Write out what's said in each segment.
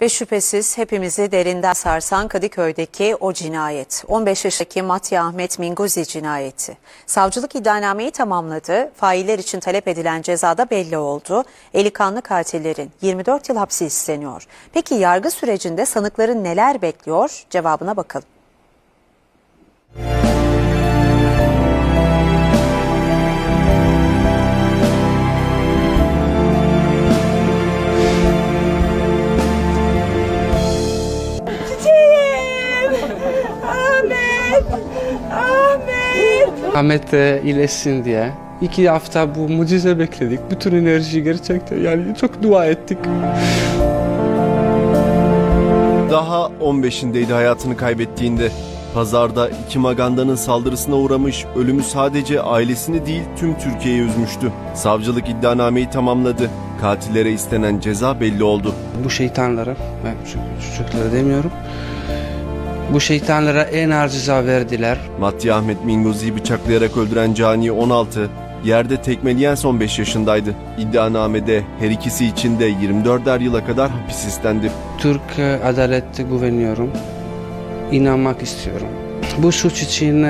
Ve şüphesiz hepimizi derinden sarsan Kadıköy'deki o cinayet. 15 yaşındaki Matya Ahmet Minguzi cinayeti. Savcılık iddianameyi tamamladı. Failler için talep edilen cezada belli oldu. Eli kanlı katillerin 24 yıl hapsi isteniyor. Peki yargı sürecinde sanıkların neler bekliyor? Cevabına bakalım. Ahmet! Ahmet e, iyileşsin diye. İki hafta bu mucize bekledik. Bütün enerji gerçekten yani çok dua ettik. Daha 15'indeydi hayatını kaybettiğinde. Pazarda iki magandanın saldırısına uğramış, ölümü sadece ailesini değil tüm Türkiye'yi üzmüştü. Savcılık iddianameyi tamamladı. Katillere istenen ceza belli oldu. Bu şeytanlara, ben çocuklara demiyorum. Bu şeytanlara en ağır ceza verdiler. Matya Ahmet Minguzi'yi bıçaklayarak öldüren cani 16, yerde tekmeleyen son 15 yaşındaydı. İddianamede her ikisi için de 24'er yıla kadar hapis istendi. Türk e, adalette güveniyorum. İnanmak istiyorum. Bu suç için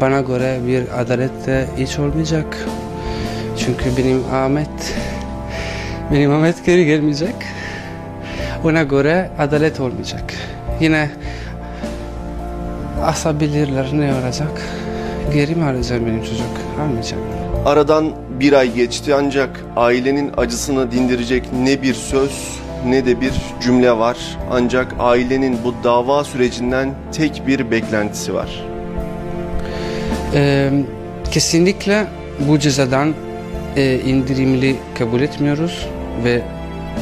bana göre bir adalet de hiç olmayacak. Çünkü benim Ahmet, benim Ahmet geri gelmeyecek. Ona göre adalet olmayacak. Yine asabilirler ne olacak? Geri mi alacağım benim çocuk? Almayacağım. Aradan bir ay geçti ancak ailenin acısını dindirecek ne bir söz ne de bir cümle var. Ancak ailenin bu dava sürecinden tek bir beklentisi var. Ee, kesinlikle bu cezadan e, indirimli kabul etmiyoruz ve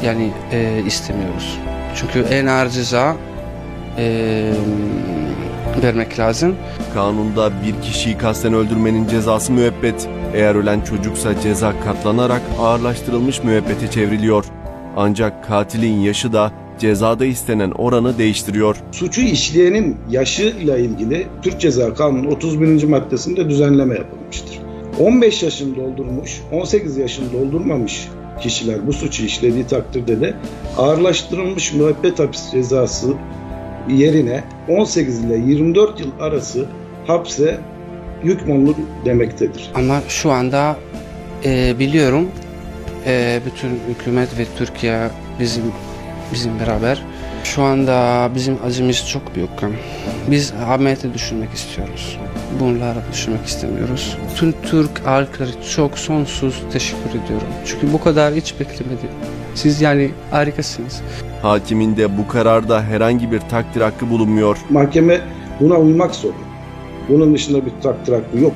yani e, istemiyoruz. Çünkü en ağır ceza e, vermek lazım. Kanunda bir kişiyi kasten öldürmenin cezası müebbet. Eğer ölen çocuksa ceza katlanarak ağırlaştırılmış müebbete çevriliyor. Ancak katilin yaşı da cezada istenen oranı değiştiriyor. suçu işleyenin yaşıyla ilgili Türk Ceza Kanunu 31. maddesinde düzenleme yapılmıştır. 15 yaşını doldurmuş, 18 yaşını doldurmamış kişiler bu suçu işlediği takdirde de ağırlaştırılmış müebbet hapis cezası yerine 18 ile 24 yıl arası hapse hükmolunur demektedir. Ama şu anda e, biliyorum e, bütün hükümet ve Türkiye bizim bizim beraber. Şu anda bizim acımız çok büyük. Biz Ahmet'i düşünmek istiyoruz. Bunları düşünmek istemiyoruz. Tüm Türk halkları çok sonsuz teşekkür ediyorum. Çünkü bu kadar hiç beklemedim. Siz yani harikasınız. Hakimin de bu kararda herhangi bir takdir hakkı bulunmuyor. Mahkeme buna uymak zorunda. Bunun dışında bir takdir hakkı yok.